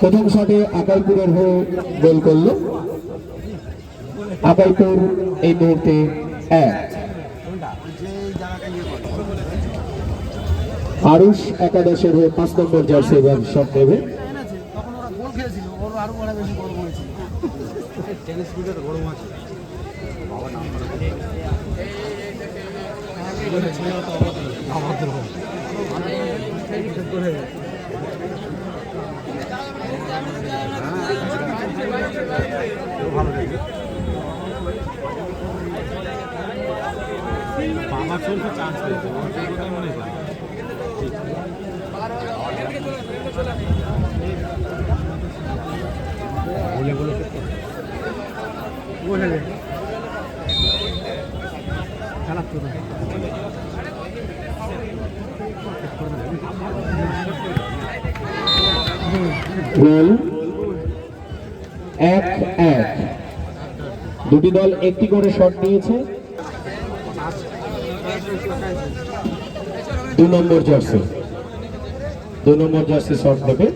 প্রথম শটে আকাইপুরের হয়ে গোল করল। আকাইপুর এই মুহূর্তে এক। আরুষ একাদশের হয়ে পাঁচ নম্বর জার্সি এবার শট নেবে। এনেছে আমার চলছে চান্স পেয়েছে মনে হয় বলে বলে গোল এক এক। দুটি দল একটি করে শট নিয়েছে। দু নম্বর জার্সি। দু নম্বর জার্সি শট নেবে।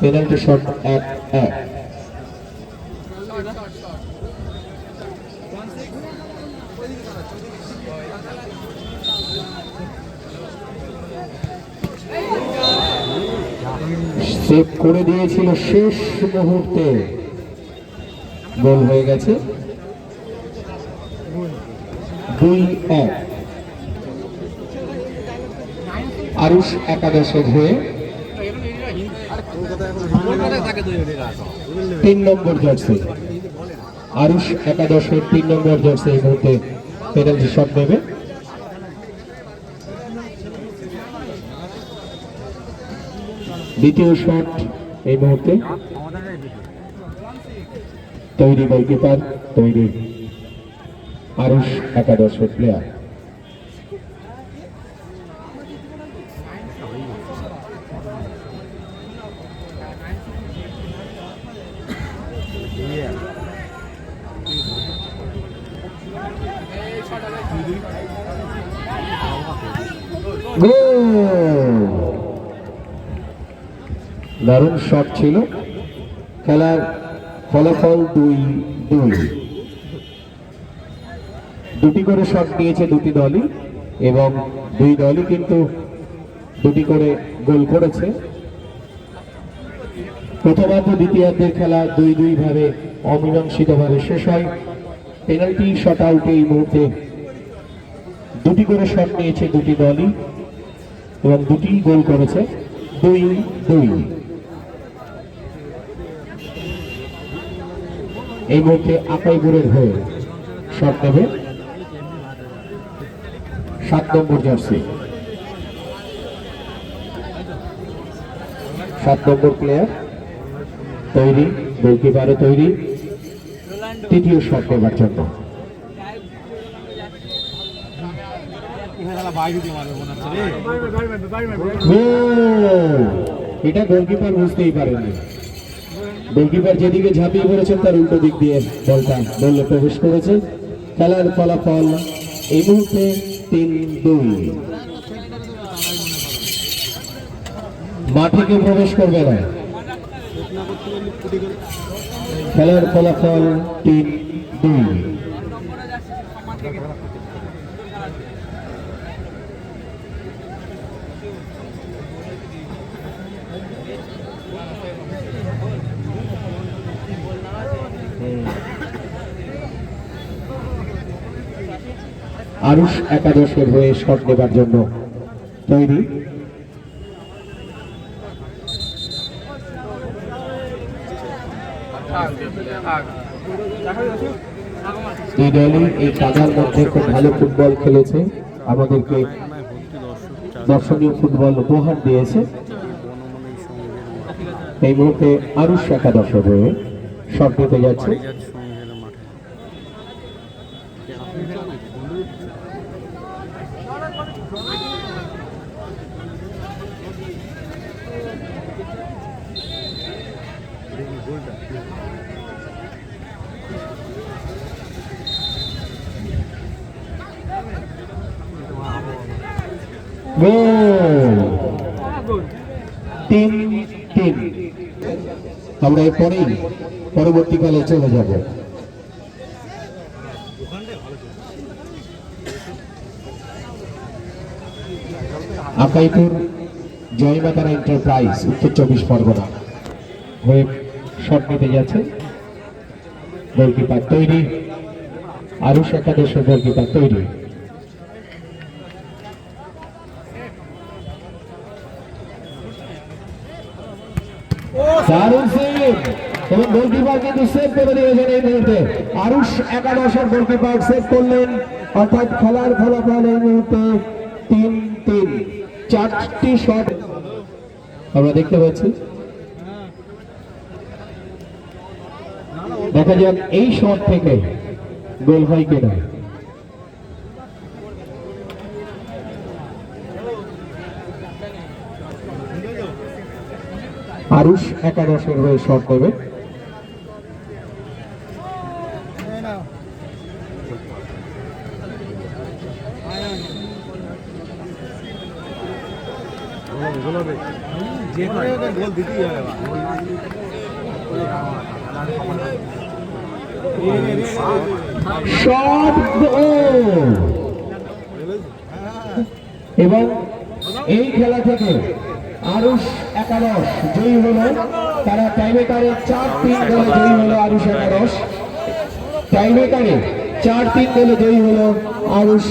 পেনাল্টি শট এক এক। সেভ করে দিয়েছিল শেষ মুহূর্তে। গোল হয়ে গেছে। দুই এক। আরুষ একাদশের হয়ে তিন নম্বর জার্সি। আরুষ একাদশের তিন নম্বর জার্সি এই মুহূর্তে পেনাল্টি শট নেবে। দ্বিতীয় শট এই মুহূর্তে। তৈরি গোলকিপার তৈরি আরুষ একাদশের প্লেয়ার দারুণ শট ছিল। খেলার ফলাফল দুই দুই। দুটি করে শট নিয়েছে দুটি দলই এবং দুই দলই কিন্তু দুটি করে গোল করেছে। প্রথমার্ধ, দ্বিতীয়ার্ধের খেলা দুই দুই ভাবে অমীমাংসিত ভাবে শেষ হয়। পেনাল্টি, শট আউটে এই মুহূর্তে দুটি করে শট নিয়েছে দুটি দলই এবং দুটি গোল করেছে দুই দুই। এই মুহূর্তে আকাইপুরের হয়ে শট নেবে সাত নম্বর জার্সি। সাত নম্বর প্লেয়ার তৈরি গোলকিপারও তৈরি, তৃতীয় শট নেবার জন্য! এটা গোলকিপার বুঝতেই পারেনি। গোলকিপার যেদিকে ঝাঁপিয়ে পড়েছেন তার উল্টো দিক দিয়ে বলটা বললে প্রবেশ করেছে। খেলার ফলাফল এই মুহূর্তে তিন দুই। মাঠে কেউ প্রবেশ করবে না। খেলার ফলাফল তিন দুই। আরুষ একাদশের হয়ে শট নেবার জন্য তৈরি। এই দলই এই কাজার মধ্যে খুব ভালো ফুটবল খেলেছে। আমাদেরকে দর্শনীয় ফুটবল উপহার দিয়েছে। এই মুহূর্তে আরুষ একাদশের হয়ে শট নিতে যাচ্ছে গোল আমরা এরপরেই পরবর্তীকালে চলে যাব। আকাইপুর জয়মাতারা এন্টারপ্রাইজ উত্তর চব্বিশ পরগনা। হয়ে শট নিতে যাচ্ছে। গোলকিপার তৈরি। আরুষ একাদশের গোলকিপার তৈরি। এবং গোলকিপার কিন্তু সেভ করে দিয়েছেন এই মুহূর্তে। আরুষ একাদশের গোলকিপার সেভ করলেন। অর্থাৎ খেলার ফলাফল এই মুহূর্তে তিন তিন। চারটি শট আমরা দেখতে পাচ্ছি। দেখা যাক এই শট থেকে গোল হয় কিনা। আরুষ একাদশের হয়ে শট দেবে যে গোল দিতেই হবে শট এবং এই খেলা থেকে আরুষ একাদশ জয়ী হলো। তারা টাইমেকারে চার তিন গোলে জয়ী হলো আরুষ একাদশ। টাইমেকারে চার তিন গোলে জয়ী হলো আরুষ